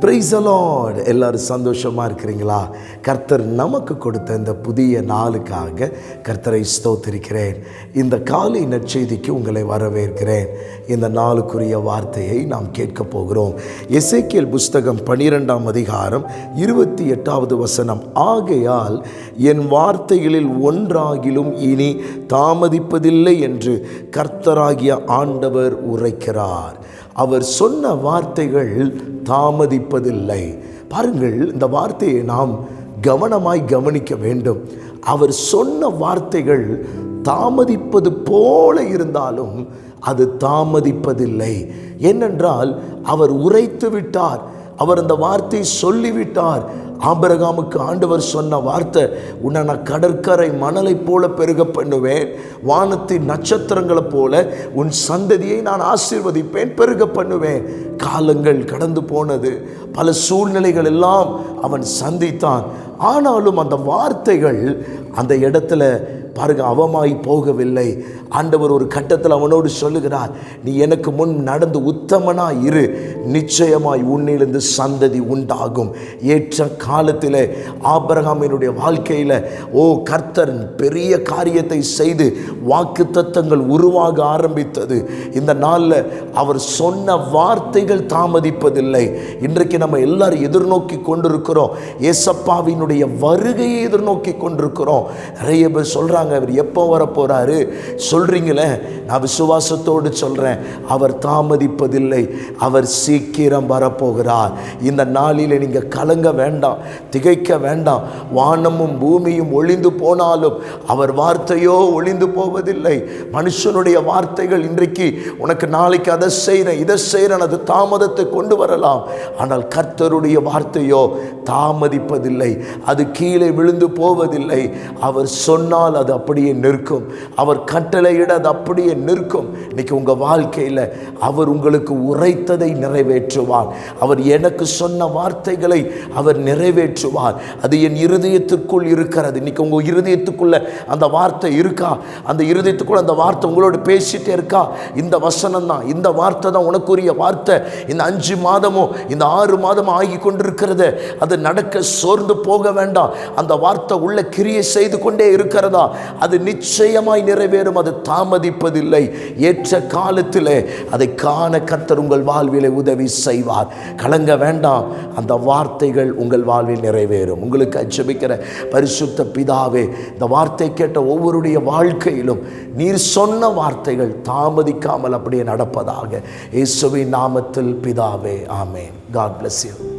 Price allot எல்லாரும் சந்தோஷமாக இருக்கிறீங்களா? கர்த்தர் நமக்கு கொடுத்த இந்த புதிய நாளுக்காக கர்த்தரை ஸ்தோத்திருக்கிறேன். இந்த காலை நற்செய்திக்கு உங்களை வரவேற்கிறேன். இந்த நாளுக்குரிய வார்த்தையை நாம் கேட்கப் போகிறோம். எசேக்கியல் புஸ்தகம் பனிரெண்டாம் அதிகாரம் இருபத்தி எட்டாவது வசனம். ஆகையால் என் வார்த்தைகளில் ஒன்றாகிலும் இனி தாமதிப்பதில்லை என்று கர்த்தராகிய ஆண்டவர் உரைக்கிறார். அவர் சொன்ன வார்த்தைகள் தாமதிப்பதில்லை. பாருங்கள் இந்த வார்த்தையை நாம் கவனமாய் கவனிக்க வேண்டும். அவர் சொன்ன வார்த்தைகள் தாமதிப்பது போல இருந்தாலும் அது தாமதிப்பதில்லை. ஏனென்றால் அவர் உரைத்து விட்டார். அவர் அந்த வார்த்தை சொல்லிவிட்டார். ஆபரகாமுக்கு ஆண்டவர் சொன்ன வார்த்தை உன்னை நான் கடற்கரை மணலை போல பெருக பண்ணுவேன். வானத்தின் நட்சத்திரங்களை போல உன் சந்ததியை நான் ஆசீர்வதிப்பேன் பெருக பண்ணுவேன். காலங்கள் கடந்து போனது. பல சூழ்நிலைகள் எல்லாம் அவன் சந்தித்தான். ஆனாலும் அந்த வார்த்தைகள் அந்த இடத்துல பாருங்கள் அவமாய் போகவில்லை. ஆண்டவர் ஒரு கட்டத்தில் அவனோடு சொல்லுகிறார் நீ எனக்கு முன் நடந்து உத்தமனா இரு. நிச்சயமாய் உன்னிலிருந்து சந்ததி உண்டாகும். ஏற்ற காலத்தில் ஆபரகாமினுடைய வாழ்க்கையில் ஓ கர்த்தர் பெரிய காரியத்தை செய்து வாக்கு தத்தங்கள் உருவாக ஆரம்பித்தது. இந்த நாளில் அவர் சொன்ன வார்த்தைகள் தாமதிப்பதில்லை. இன்றைக்கு நம்ம எல்லாரும் எதிர்நோக்கி கொண்டிருக்கிறோம். ஏசப்பாவினுடைய வருகையை எதிர்நோக்கி கொண்டிருக்கிறோம். நிறைய பேர் சொல்கிறாங்க அவர் எப்போ வர போகிறாரு சொல்கிறீங்களே நான் விசுவாசத்தோடு சொல்கிறேன் அவர் தாமதிப்பதில்லை. அவர் சீக்கிரம் வரப்போகிறார். இந்த நாளில் நீங்கள் கலங்க வேண்டாம் திகைக்க வேண்டாம். வானமும் பூமியும் ஒளிந்து போனாலும் அவர் வார்த்தையோ ஒளிந்து போவதில்லை. மனுஷனுடைய வார்த்தைகள் இன்றைக்கு உனக்கு நாளைக்கு அதை செய்கிறேன் இதை செய்கிறேன் அது தாமதத்தை கொண்டு வரலாம். ஆனால் கர்த்தருடைய வார்த்தையோ தாமதிப்பதில்லை. அது கீழே விழுந்து போவதில்லை. அவர் சொன்னால் அது அப்படியே நிற்கும். அவர் கட்டளையிட அது அப்படியே நிற்கும். இன்னைக்கு உங்கள் வாழ்க்கையில் அவர் உங்களுக்கு உரைத்ததை நிறைவேற்றுவார். அவர் எனக்கு சொன்ன வார்த்தைகளை அவர் நிறைவேற்றுவார். அது என் இருதயத்துக்குள் இருக்கிறது. இன்னைக்கு உங்கள் இருதயத்துக்குள்ளே அந்த வார்த்தை இருக்கா? அந்த இருதயத்துக்குள்ள அந்த வார்த்தை உங்களோட பேசிட்டே இருக்கா? இந்த வசனம் தான் இந்த வார்த்தை தான் உனக்குரிய வார்த்தை. இந்த அஞ்சு மாதமோ இந்த ஆறு மாதமோ ஆகி கொண்டிருக்கிறது. அது நடக்க சோர்ந்து போக வேண்டாம். அந்த வார்த்தை உள்ள கிரியை செய்து கொண்டே இருக்கிறதா? அது நிச்சயமாய் நிறைவேறும் அது தாமதிப்பதில்லை. ஏற்ற காலத்தில் அதை காண கர்த்தர் உங்கள் வாழ்விலை உதவி செய்வார். கலங்க வேண்டாம் அந்த வார்த்தைகள் உங்கள் வாழ்வில் நிறைவேறும். உங்களுக்கு அச்சபிக்கிற பரிசுத்த பிதாவே இந்த வார்த்தை கேட்ட ஒவ்வொருடைய வாழ்க்கையிலும் நீர் சொன்ன வார்த்தைகள் தாமதிக்காமல் அப்படியே நடப்பதாக. இயேசுவின் நாமத்தில் பிதாவே ஆமேன். God bless you